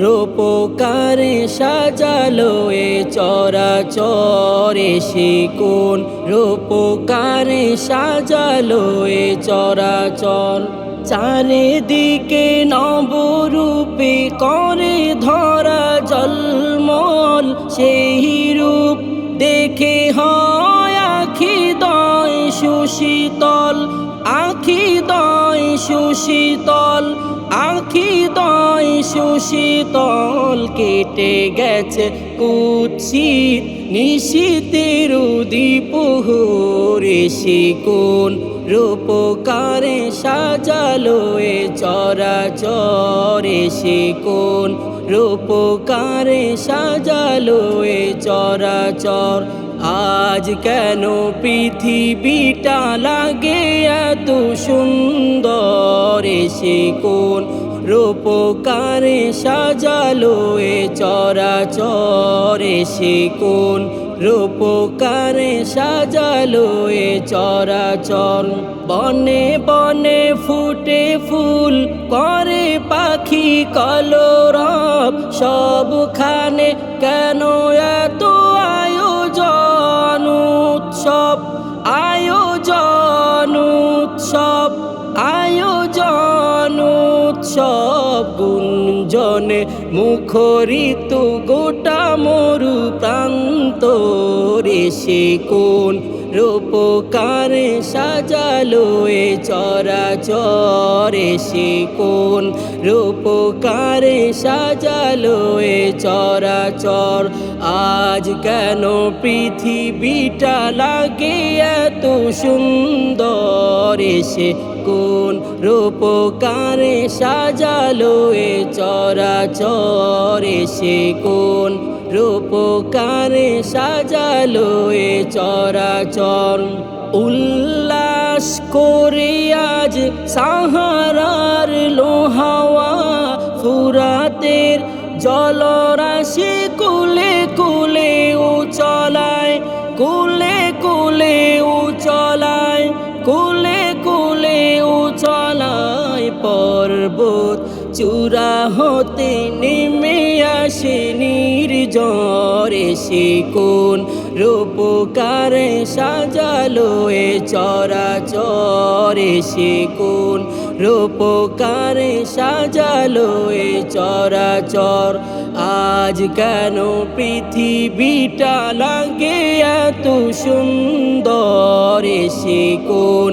রূপকারে সাজালো এ চরাচর এসে কোন রূপকারে সাজালো এ চরাচর। চারিদিকে নবরূপে করে ধরা জলমল। সেই রূপ দেখে হয় আখি দয় সুশীতল। আখি দয় সুশীতল, আখি দয় সুশীতল কেটে গেছে কুৎসিত নিশীতের উদীপ এসে কোন রূপকারে সাজালো এ চরাচর এসে কোন রূপকারে সাজালো এ চরাচর। আজ কেন পৃথিবীটা লাগে এত সুন্দর এসে কোন রূপকারে সাজালো এ চরাচর এসে কোন রূপকারে সাজালো এ চরাচর। বনে বনে ফুটে ফুল করে পাখি কলরব। সবখানে কেন এত গুঞ্জনে মুখরিত গোটা মরু প্রান্ত রেসে কোন রূপকারে সাজালো এ চরাচর এসে কোন রূপকারে সাজালো এ চরাচর? আজ কেন পৃথিবীটা লাগে এত সুন্দর এসে কোন রূপকারে সাজালো এ চরাচর সে কোন রূপকারে সাজালো এ চরাচর। উল্লাস করে আজ সাহারার লোহাওয়া ফুরাতের জলরাশি কুলে কুলে ও পর্বত, চূড়া হতে নেমে আসে নির্জর এসে কোন রূপকারে সাজালো এ চরাচর এসে কোন রূপকারে সাজালো এ চরাচর। আজ কেন পৃথিবীটা লাগে এত সুন্দর এসে কোন